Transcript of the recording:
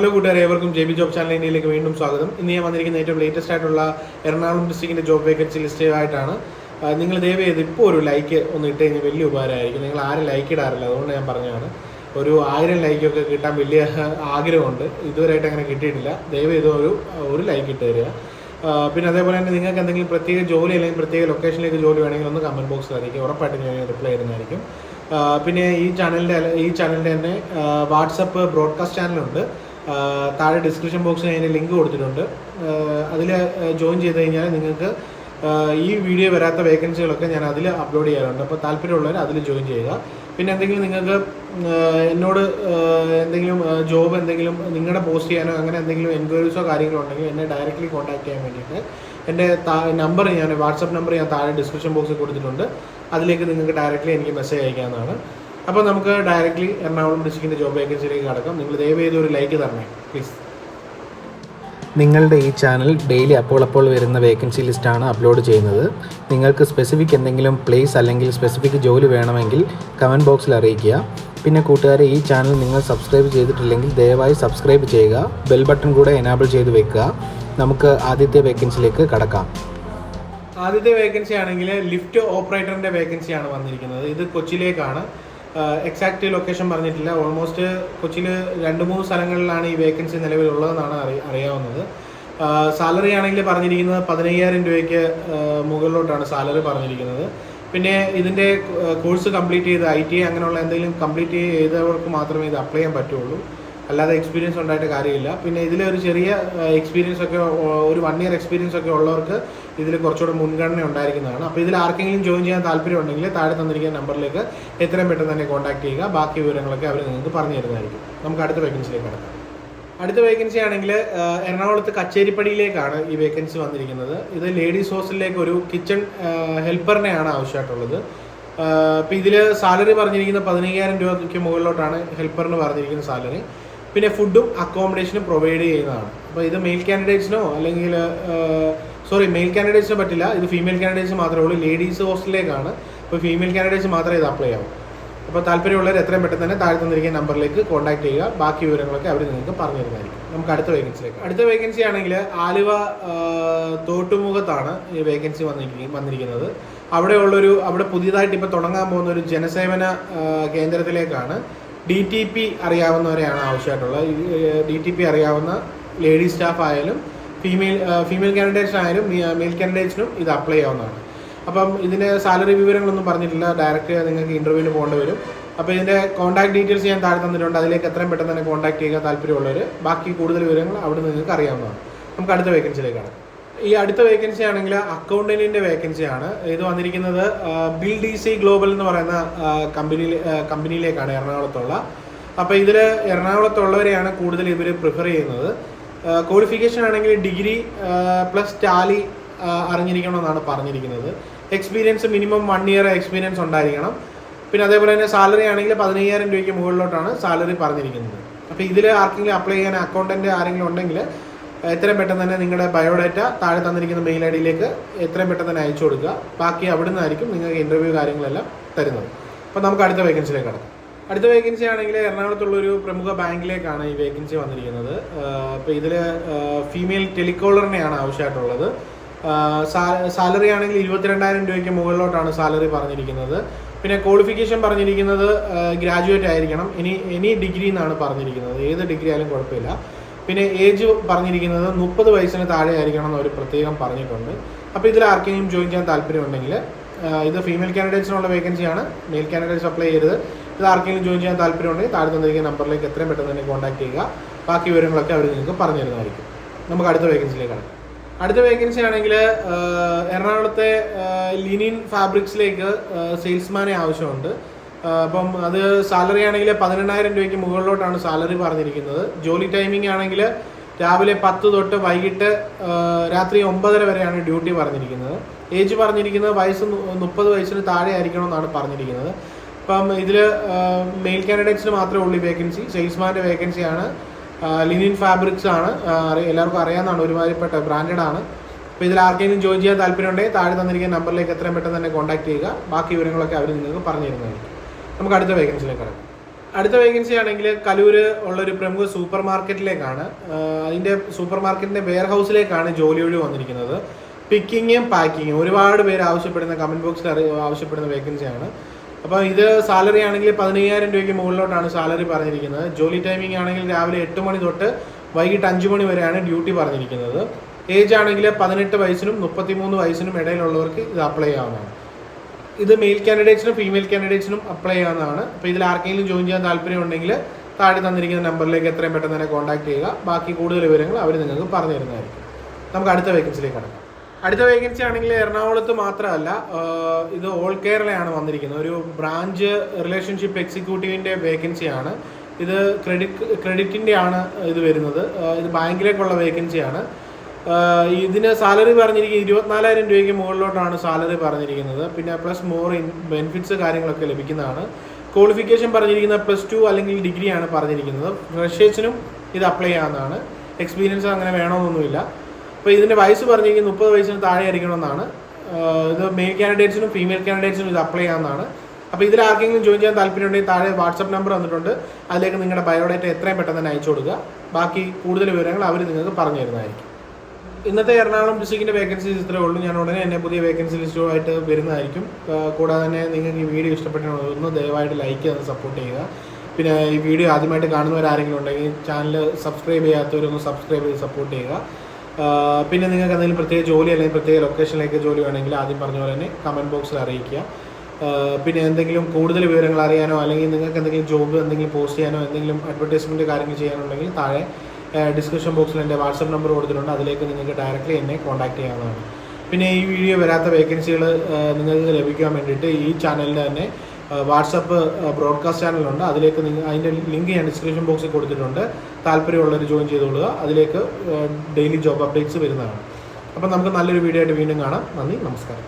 Hello കൂട്ടുകാരെ ഏവർക്കും J B job channel ഇന്ത്യയിലേക്ക് വീണ്ടും സ്വാഗതം. ഇന്ന് ഞാൻ വന്നിരിക്കുന്ന ഏറ്റവും ലേറ്റസ്റ്റ് ആയിട്ടുള്ള എറണാകുളം ഡിസ്ട്രിക്റ്റിന്റെ ജോബ് വേക്കൻസി ലിസ്റ്റ് ആയിട്ടാണ്. നിങ്ങൾ ദയവ് ചെയ്ത് ഇപ്പോൾ ഒരു ലൈക്ക് ഒന്ന് ഇട്ട് കഴിഞ്ഞാൽ വലിയ ഉപകാരമായിരിക്കും. നിങ്ങൾ ആരും ലൈക്ക് ഇടാറില്ല അതുകൊണ്ട് ഞാൻ പറഞ്ഞതാണ്. ഒരു ആയിരം ലൈക്കൊക്കെ കിട്ടാൻ വലിയ ആഗ്രഹമുണ്ട്. ഇതുവരെയായിട്ട് അങ്ങനെ കിട്ടിയിട്ടില്ല. ദയവ് ചെയ്ത് ഒരു ഒരു ലൈക്ക് ഇട്ട് തരിക. പിന്നെ അതേപോലെ തന്നെ നിങ്ങൾക്ക് എന്തെങ്കിലും പ്രത്യേക ജോലി അല്ലെങ്കിൽ പ്രത്യേക ലൊക്കേഷനിലേക്ക് ജോലി വേണമെങ്കിൽ ഒന്ന് കമന്റ് ബോക്സിൽ അറിയിക്കും ഉറപ്പായിട്ടും ഞാൻ റിപ്ലൈ തരുന്നതായിരിക്കും. പിന്നെ ഈ ചാനലിന്റെ ഈ ചാനലിന്റെ തന്നെ വാട്സപ്പ് ബ്രോഡ്കാസ്റ്റ് ചാനലുണ്ട് താഴെ ഡിസ്ക്രിപ്ഷൻ ബോക്സിൽ ഞാൻ ലിങ്ക് കൊടുത്തിട്ടുണ്ട്. അതിൽ ജോയിൻ ചെയ്ത് കഴിഞ്ഞാൽ നിങ്ങൾക്ക് ഈ വീഡിയോ വരാത്ത വേക്കൻസികളൊക്കെ ഞാൻ അതിൽ അപ്ലോഡ് ചെയ്യാറുണ്ട്. അപ്പോൾ താല്പര്യമുള്ളവർ അതിൽ ജോയിൻ ചെയ്യുക. പിന്നെ എന്തെങ്കിലും നിങ്ങൾക്ക് എന്നോട് എന്തെങ്കിലും ജോബ് എന്തെങ്കിലും നിങ്ങളുടെ പോസ്റ്റ് ചെയ്യാനോ അങ്ങനെ എന്തെങ്കിലും എൻക്വയറീസോ കാര്യങ്ങളോ ഉണ്ടെങ്കിൽ എന്നെ ഡയറക്റ്റ്ലി കോൺടാക്ട് ചെയ്യാൻ വേണ്ടിയിട്ട് എന്റെ നമ്പർ ഞാൻ വാട്സപ്പ് നമ്പർ ഞാൻ താഴെ ഡിസ്ക്രിപ്ഷൻ ബോക്സിൽ കൊടുത്തിട്ടുണ്ട്. അതിലേക്ക് നിങ്ങൾക്ക് ഡയറക്റ്റ്ലി എനിക്ക് മെസ്സേജ് അയക്കാവുന്നതാണ്. അപ്പോൾ നമുക്ക് ഡയറക്റ്റ്ലി എറണാകുളം ഡിസ്ട്രിക്റ്റിന്റെ ജോബ് വേക്കൻസിയിലേക്ക് കടക്കാം. നിങ്ങൾ ദയവ് ഒരു ലൈക്ക് തരണേ പ്ലീസ് നിങ്ങളുടെ ഈ ചാനൽ ഡെയിലി അപ്പോൾ അപ്പോൾ വരുന്ന വേക്കൻസി ലിസ്റ്റാണ് അപ്ലോഡ് ചെയ്യുന്നത്. നിങ്ങൾക്ക് സ്പെസിഫിക് എന്തെങ്കിലും പ്ലേസ് അല്ലെങ്കിൽ സ്പെസിഫിക് ജോലി വേണമെങ്കിൽ കമന്റ് ബോക്സിൽ അറിയിക്കുക. പിന്നെ കൂട്ടുകാരെ ഈ ചാനൽ നിങ്ങൾ സബ്സ്ക്രൈബ് ചെയ്തിട്ടില്ലെങ്കിൽ ദയവായി സബ്സ്ക്രൈബ് ചെയ്യുക. ബെൽ ബട്ടൺ കൂടെ എനാബിൾ ചെയ്ത് വെക്കുക. നമുക്ക് ആദ്യത്തെ വേക്കൻസിയിലേക്ക് കടക്കാം. ആദ്യത്തെ വേക്കൻസി ആണെങ്കിൽ ലിഫ്റ്റ് ഓപ്പറേറ്ററിന്റെ വേക്കൻസിയാണ് വന്നിരിക്കുന്നത്. ഇത് കൊച്ചിയിലേക്കാണ് എക്സാക്റ്റ് ലൊക്കേഷൻ പറഞ്ഞിട്ടില്ല. ഓൾമോസ്റ്റ് കൊച്ചിയിൽ രണ്ട് മൂന്ന് സ്ഥലങ്ങളിലാണ് ഈ വേക്കൻസി നിലവിലുള്ളതെന്നാണ് അറി അറിയാവുന്നത്. സാലറി ആണെങ്കിൽ പറഞ്ഞിരിക്കുന്നത് പതിനയ്യായിരം രൂപയ്ക്ക് മുകളിലോട്ടാണ് സാലറി പറഞ്ഞിരിക്കുന്നത്. പിന്നെ ഇതിന്റെ കോഴ്സ് കംപ്ലീറ്റ് ചെയ്ത് ഐ ടി അങ്ങനെയുള്ള എന്തെങ്കിലും കംപ്ലീറ്റ് ചെയ്തവർക്ക് മാത്രമേ ഇത് അപ്ലൈ ചെയ്യാൻ പറ്റുള്ളൂ. അല്ലാതെ എക്സ്പീരിയൻസ് ഉണ്ടായിട്ട് കാര്യമില്ല. പിന്നെ ഇതിൽ ഒരു ചെറിയ എക്സ്പീരിയൻസ് ഒക്കെ ഒരു വൺ ഇയർ എക്സ്പീരിയൻസ് ഒക്കെ ഉള്ളവർക്ക് ഇതിൽ കുറച്ചുകൂടെ മുൻഗണന ഉണ്ടായിരിക്കുന്നതാണ്. അപ്പോൾ ഇതിൽ ആർക്കെങ്കിലും ജോയിൻ ചെയ്യാൻ താല്പര്യം ഉണ്ടെങ്കിൽ താഴെ തന്നിരിക്കുന്ന നമ്പറിലേക്ക് എത്രയും പെട്ടെന്ന് തന്നെ കോൺടാക്ട് ചെയ്യുക. ബാക്കി വിവരങ്ങളൊക്കെ അവർ നിങ്ങൾക്ക് പറഞ്ഞു തരുന്നതായിരിക്കും. നമുക്ക് അടുത്ത വേക്കൻസിയിലേക്ക് കടക്കാം. അടുത്ത വേക്കൻസി ആണെങ്കിൽ എറണാകുളത്ത് കച്ചേരിപ്പടിയിലേക്കാണ് ഈ വേക്കൻസി വന്നിരിക്കുന്നത്. ഇത് ലേഡീസ് ഹോസ്റ്റലിലേക്ക് ഒരു കിച്ചൺ ഹെൽപ്പറിനെയാണ് ആവശ്യമായിട്ടുള്ളത്. അപ്പോൾ ഇതിൽ സാലറി പറഞ്ഞിരിക്കുന്ന പതിനയ്യായിരം രൂപയ്ക്ക് മുകളിലോട്ടാണ് ഹെൽപ്പറിന് പറഞ്ഞിരിക്കുന്ന സാലറി പിന്നെ ഫുഡും അക്കോമഡേഷനും പ്രൊവൈഡ് ചെയ്യുന്നതാണ്. അപ്പോൾ ഇത് മെയിൽ കാൻഡിഡേറ്റ്സിനോ അല്ലെങ്കിൽ സോറി മെയിൽ കാൻഡിഡേറ്റ്സിന് പറ്റില്ല. ഇത് ഫീമെയിൽ കാൻഡിഡേറ്റ്സ് മാത്രമേ ഉള്ളൂ. ലേഡീസ് ഹോസ്റ്റലിലേക്കാണ്. അപ്പോൾ ഫീമെയിൽ കാൻഡിഡേറ്റ്സ് മാത്രമേ ഇത് അപ്ലൈ ആവും. അപ്പോൾ താല്പര്യമുള്ളവർ എത്രയും പെട്ടെന്ന് തന്നെ താഴെ തന്നിരിക്കുന്ന നമ്പറിലേക്ക് കോൺടാക്ട് ചെയ്യുക. ബാക്കി വിവരങ്ങളൊക്കെ അവർ നിങ്ങൾക്ക് പറഞ്ഞു തരുന്നതായിരിക്കും. നമുക്ക് അടുത്ത വേക്കൻസിയിലേക്ക്. അടുത്ത വേക്കൻസി ആണെങ്കിൽ ആലുവ തോട്ടുമുഖത്താണ് ഈ വേക്കൻസി വന്നിരിക്കുന്നത് വന്നിരിക്കുന്നത്. അവിടെയുള്ളൊരു അവിടെ പുതിയതായിട്ട് ഇപ്പോൾ തുടങ്ങാൻ പോകുന്ന ഒരു ജനസേവന കേന്ദ്രത്തിലേക്കാണ്. ഡി ടി പി അറിയാവുന്നവരെയാണ് ആവശ്യമായിട്ടുള്ളത്. ഡി ടി പി അറിയാവുന്ന ലേഡി സ്റ്റാഫ് ആയാലും ഫീമെയിൽ ഫീമെയിൽ കാൻഡിഡേറ്റ്സ് ആയാലും മെയിൽ കാൻഡിഡേറ്റ്സിനും ഇത് അപ്ലൈ ചെയ്യാവുന്നതാണ്. അപ്പം ഇതിന്റെ സാലറി വിവരങ്ങളൊന്നും പറഞ്ഞിട്ടില്ല. ഡയറക്റ്റ് നിങ്ങൾക്ക് ഇന്റർവ്യൂവിന് പോകേണ്ടി വരും. അപ്പോൾ ഇതിന്റെ കോൺടാക്ട് ഡീറ്റെയിൽസ് ഞാൻ താഴെ തന്നിട്ടുണ്ട്. അതിലേക്ക് എത്രയും പെട്ടെന്ന് തന്നെ കോൺടാക്ട് ചെയ്യുക താല്പര്യമുള്ളവർ ബാക്കി കൂടുതൽ വിവരങ്ങൾ അവിടെ നിങ്ങൾക്ക് അറിയാവുന്നതാണ്. നമുക്ക് അടുത്ത വേക്കൻസിയിലേക്കാണ് ഈ അടുത്ത വേക്കൻസി ആണെങ്കിൽ അക്കൗണ്ടന്റിന്റെ വേക്കൻസി ആണ്. ഇത് വന്നിരിക്കുന്നത് ബിൽ ഡി സി ഗ്ലോബൽ എന്ന് പറയുന്ന കമ്പനി കമ്പനിയിലേക്കാണ് എറണാകുളത്തുള്ള. അപ്പോൾ ഇതിൽ എറണാകുളത്തുള്ളവരെയാണ് കൂടുതൽ ഇവർ പ്രിഫർ ചെയ്യുന്നത്. ക്വാളിഫിക്കേഷൻ ആണെങ്കിൽ ഡിഗ്രി പ്ലസ് ടാലി അറിഞ്ഞിരിക്കണമെന്നാണ് പറഞ്ഞിരിക്കുന്നത്. Experience minimum one year experience ഉണ്ടായിരിക്കണം. പിന്നെ അതേപോലെ തന്നെ സാലറി ആണെങ്കിൽ പതിനയ്യായിരം രൂപയ്ക്ക് മുകളിലോട്ടാണ് സാലറി പറഞ്ഞിരിക്കുന്നത്. അപ്പോൾ ഇതിൽ ആർക്കെങ്കിലും അപ്ലൈ ചെയ്യാൻ അക്കൗണ്ടന്റ് ആരെങ്കിലും ഉണ്ടെങ്കിൽ എത്രയും പെട്ടെന്ന് തന്നെ നിങ്ങളുടെ ബയോഡാറ്റ താഴെ തന്നിരിക്കുന്ന മെയിൽ ഐ ഡിയിലേക്ക് എത്രയും പെട്ടെന്ന് തന്നെ അയച്ചു കൊടുക്കുക. ബാക്കി അവിടെ നിന്നായിരിക്കും നിങ്ങൾക്ക് ഇന്റർവ്യൂ കാര്യങ്ങളെല്ലാം തരുന്നത്. അപ്പോൾ നമുക്ക് അടുത്ത വേക്കൻസിയിലേക്ക് കടക്കാം. അടുത്ത വേക്കൻസി ആണെങ്കിൽ എറണാകുളത്തുള്ള ഒരു പ്രമുഖ ബാങ്കിലേക്കാണ് ഈ വേക്കൻസി വന്നിരിക്കുന്നത്. അപ്പോൾ ഇതിൽ ഫീമെയിൽ ടെലികോളറിനെയാണ് ആവശ്യമായിട്ടുള്ളത്. സാലറി ആണെങ്കിൽ ഇരുപത്തിരണ്ടായിരം രൂപയ്ക്ക് മുകളിലോട്ടാണ് സാലറി പറഞ്ഞിരിക്കുന്നത്. പിന്നെ ക്വാളിഫിക്കേഷൻ പറഞ്ഞിരിക്കുന്നത് ഗ്രാജുവേറ്റ് ആയിരിക്കണം. ഇനി എനി ഡിഗ്രി എന്നാണ് പറഞ്ഞിരിക്കുന്നത്. ഏത് ഡിഗ്രി ആയാലും കുഴപ്പമില്ല. പിന്നെ ഏജ് പറഞ്ഞിരിക്കുന്നത് മുപ്പത് വയസ്സിന് താഴെ ആയിരിക്കണം എന്ന് അവർ പ്രത്യേകം പറഞ്ഞിട്ടുണ്ട്. അപ്പോൾ ഇതിൽ ആർക്കെങ്കിലും ജോയിൻ ചെയ്യാൻ താല്പര്യമുണ്ടെങ്കിൽ ഇത് ഫീമെയിൽ കാൻഡിഡേറ്റ്സിനുള്ള വേക്കൻസിയാണ് മെയിൽ കാൻഡിഡേറ്റ്സ് അപ്ലൈ ചെയ്തത് ഇത് ആർക്കെങ്കിലും ജോയിൻ ചെയ്യാൻ താല്പര്യമുണ്ടെങ്കിൽ താഴെ തന്നിരിക്കുന്ന നമ്പറിലേക്ക് എത്രയും പെട്ടെന്ന് തന്നെ കോൺടാക്ട് ചെയ്യുക. ബാക്കി വിവരങ്ങളൊക്കെ അവർ നിങ്ങൾക്ക് പറഞ്ഞു തരുന്നതായിരിക്കും. നമുക്ക് അടുത്ത വേക്കൻസിയിലേക്കാണ് അടുത്ത വേക്കൻസി ആണെങ്കിൽ എറണാകുളത്തെ ലിനിൻ ഫാബ്രിക്സിലേക്ക് സെയിൽസ്മാനെ ആവശ്യമുണ്ട്. അപ്പം അത് സാലറി ആണെങ്കിൽ പതിനെണ്ണായിരം രൂപയ്ക്ക് മുകളിലോട്ടാണ് സാലറി പറഞ്ഞിരിക്കുന്നത്. ജോലി ടൈമിംഗ് ആണെങ്കിൽ രാവിലെ പത്ത് തൊട്ട് വൈകിട്ട് രാത്രി ഒമ്പതര വരെയാണ് ഡ്യൂട്ടി പറഞ്ഞിരിക്കുന്നത്. ഏജ് പറഞ്ഞിരിക്കുന്നത് വയസ്സ് മുപ്പത് വയസ്സിന് താഴെ ആയിരിക്കണം എന്നാണ് പറഞ്ഞിരിക്കുന്നത്. അപ്പം ഇതിൽ മെയിൽ കാൻഡിഡേറ്റ്സിന് മാത്രമേ ഉള്ളൂ വേക്കൻസി. സെയിൽസ്മാന്റെ വേക്കൻസി ആണ് ലിനിൻ ഫാബ്രിക്സ് ആണ്. എല്ലാവർക്കും അറിയാവുന്നതാണ്. ഒരുമാതിരിപ്പെട്ട ബ്രാൻഡഡ് ആണ്. അപ്പോൾ ഇതിൽ ആർക്കെങ്കിലും ജോയിൻ ചെയ്യാൻ താല്പര്യമുണ്ടെങ്കിൽ താഴെ തന്നിരിക്കുന്ന നമ്പറിലേക്ക് എത്രയും പെട്ടെന്ന് തന്നെ കോൺടാക്ട് ചെയ്യുക. ബാക്കി വിവരങ്ങളൊക്കെ അവർ നിങ്ങൾക്ക് പറഞ്ഞു തരുന്നതായിരിക്കും. നമുക്ക് അടുത്ത വേക്കൻസിയിലേക്ക് കിടക്കാം അടുത്ത വേക്കൻസി ആണെങ്കിൽ കലൂര് ഉള്ള ഒരു പ്രമുഖ സൂപ്പർ മാർക്കറ്റിലേക്കാണ് അതിന്റെ സൂപ്പർ മാർക്കറ്റിന്റെ വെയർ ഹൗസിലേക്കാണ് ജോലി ഒഴിവ് വന്നിരിക്കുന്നത്. പിക്കിങ്ങും പാക്കിങ്ങും ഒരുപാട് പേര് ആവശ്യപ്പെടുന്ന കമന്റ് ബോക്സിൽ അറി ആവശ്യപ്പെടുന്ന വേക്കൻസിയാണ് അപ്പോൾ ഇത് സാലറി ആണെങ്കിൽ പതിനയ്യായിരം രൂപയ്ക്ക് മുകളിലോട്ടാണ് സാലറി പറഞ്ഞിരിക്കുന്നത്. ജോലി ടൈമിംഗ് ആണെങ്കിൽ രാവിലെ എട്ട് മണി തൊട്ട് വൈകിട്ട് അഞ്ച് മണി വരെയാണ് ഡ്യൂട്ടി പറഞ്ഞിരിക്കുന്നത്. ഏജ് ആണെങ്കിൽ പതിനെട്ട് വയസ്സിനും മുപ്പത്തിമൂന്ന് വയസ്സിനും ഇടയിലുള്ളവർക്ക് ഇത് അപ്ലൈ ചെയ്യാവുന്നതാണ്. ഇത് മെയിൽ കാൻഡിഡേറ്റ്സിനും ഫീമെയിൽ കാൻഡിഡേറ്റ്സിനും അപ്ലൈ ചെയ്യാവുന്നതാണ് അപ്പോൾ ഇതിൽ ആർക്കെങ്കിലും ജോയിൻ ചെയ്യാൻ താല്പര്യം ഉണ്ടെങ്കിൽ താഴെ തന്നിരിക്കുന്ന നമ്പറിലേക്ക് എത്രയും പെട്ടെന്ന് തന്നെ കോൺടാക്ട് ചെയ്യുക. ബാക്കി കൂടുതൽ വിവരങ്ങൾ അവർ നിങ്ങൾക്ക് പറഞ്ഞു തരുന്നതായിരിക്കും. നമുക്ക് അടുത്ത വേക്കൻസിയിലേക്ക് കടക്കാം. അടുത്ത വേക്കൻസി ആണെങ്കിൽ എറണാകുളത്ത് മാത്രമല്ല ഇത് ഓൾ കേരളയാണ് വന്നിരിക്കുന്നത്. ഒരു ബ്രാഞ്ച് റിലേഷൻഷിപ്പ് എക്സിക്യൂട്ടീവിന്റെ വേക്കൻസിയാണ് ഇത് ക്രെഡിറ്റ് ക്രെഡിറ്റിന്റെ ആണ് ഇത് വരുന്നത്. ഇത് ബാങ്കിലേക്കുള്ള വേക്കൻസിയാണ് ഇതിന് സാലറി പറഞ്ഞിരിക്കുന്നത് ഇരുപത്തിനാലായിരം രൂപയ്ക്ക് മുകളിലോട്ടാണ് സാലറി പറഞ്ഞിരിക്കുന്നത്. പിന്നെ പ്ലസ് മോർ ബെനിഫിറ്റ്സ് കാര്യങ്ങളൊക്കെ ലഭിക്കുന്നതാണ്. ക്വാളിഫിക്കേഷൻ പറഞ്ഞിരിക്കുന്ന പ്ലസ് ടു അല്ലെങ്കിൽ ഡിഗ്രിയാണ് പറഞ്ഞിരിക്കുന്നത്. ഫ്രഷേഴ്സിനും ഇത് അപ്ലൈ ചെയ്യാവുന്നതാണ്. എക്സ്പീരിയൻസ് അങ്ങനെ വേണമെന്നൊന്നുമില്ല. അപ്പോൾ ഇതിന്റെ വയസ്സ് പറഞ്ഞിരിക്കുന്നത് മുപ്പത് വയസ്സിന് താഴെ ആയിരിക്കണമെന്നാണ്. ഇത് മെയിൽ കാൻഡിഡേറ്റ്സിനും ഫീമെയിൽ കാൻഡിഡേറ്റ്സിനും ഇത് അപ്ലൈ ചെയ്യാവുന്നതാണ്. അപ്പോൾ ഇതിൽ ആർക്കെങ്കിലും ജോയിൻ ചെയ്യാൻ താല്പര്യമുണ്ടെങ്കിൽ താഴെ വാട്സപ്പ് നമ്പർ തന്നിട്ടുണ്ട്. അതിലേക്ക് നിങ്ങളുടെ ബയോഡേറ്റ എത്രയും പെട്ടെന്ന് തന്നെ അയച്ചു കൊടുക്കുക. ബാക്കി കൂടുതൽ വിവരങ്ങൾ അവർ നിങ്ങൾക്ക് പറഞ്ഞു തരുന്നതായിരിക്കും. ഇന്നത്തെ എറണാകുളം ഡിസ്ട്രിക്റ്റിന്റെ വേക്കൻസീസ് ഇത്രേ ഉള്ളൂ. ഞാൻ ഉടനെ തന്നെ പുതിയ വേക്കൻസി ലിസ്റ്റുമായിട്ട് വരുന്നതായിരിക്കും. കൂടാതെ തന്നെ നിങ്ങൾക്ക് ഈ വീഡിയോ ഇഷ്ടപ്പെട്ടിട്ടുണ്ടെങ്കിൽ ഒന്ന് ദയവായിട്ട് ലൈക്ക് ചെയ്ത് സപ്പോർട്ട് ചെയ്യുക. പിന്നെ ഈ വീഡിയോ ആദ്യമായിട്ട് കാണുന്നവരാരെങ്കിലും ഉണ്ടെങ്കിൽ ചാനൽ സബ്സ്ക്രൈബ് ചെയ്യാത്തവരൊന്ന് സബ്സ്ക്രൈബ് ചെയ്ത് സപ്പോർട്ട് ചെയ്യുക. പിന്നെ നിങ്ങൾക്ക് എന്തെങ്കിലും പ്രത്യേക ജോലി അല്ലെങ്കിൽ പ്രത്യേക ലൊക്കേഷനിലേക്ക് ജോലി വേണമെങ്കിൽ ആദ്യം പറഞ്ഞ പോലെ തന്നെ കമന്റ് ബോക്സിൽ അറിയിക്കുക. പിന്നെ എന്തെങ്കിലും കൂടുതൽ വിവരങ്ങൾ അറിയാനോ അല്ലെങ്കിൽ നിങ്ങൾക്ക് എന്തെങ്കിലും ജോബ് എന്തെങ്കിലും പോസ്റ്റ് ചെയ്യാനോ എന്തെങ്കിലും അഡ്വർടൈസ്മെന്റ് കാര്യങ്ങൾ ചെയ്യാനുണ്ടെങ്കിൽ താഴെ ഡിസ്ക്രിപ്ഷൻ ബോക്സിൽ എന്റെ വാട്സപ്പ് നമ്പർ കൊടുത്തിട്ടുണ്ട്. അതിലേക്ക് നിങ്ങൾക്ക് ഡയറക്റ്റ്ലി എന്നെ കോൺടാക്ട് ചെയ്യാവുന്നതാണ്. പിന്നെ ഈ വീഡിയോ വരാത്ത വേക്കൻസികൾ നിങ്ങൾക്ക് ലഭിക്കാൻ വേണ്ടിയിട്ട് ഈ ചാനലിന്റെ തന്നെ വാട്സപ്പ് ബ്രോഡ്കാസ്റ്റ് ചാനലുണ്ട് അതിലേക്ക് നിങ്ങൾ അതിന്റെ ലിങ്ക് ഞാൻ ഡിസ്ക്രിപ്ഷൻ ബോക്സിൽ കൊടുത്തിട്ടുണ്ട്. താല്പര്യമുള്ളവർ ജോയിൻ ചെയ്തോളുക. അതിലേക്ക് ഡെയിലി ജോബ് അപ്ഡേറ്റ്സ് വരുന്നതാണ്. അപ്പം നമുക്ക് നല്ലൊരു വീഡിയോ ആയിട്ട് വീണ്ടും കാണാം. നന്ദി നമസ്കാരം.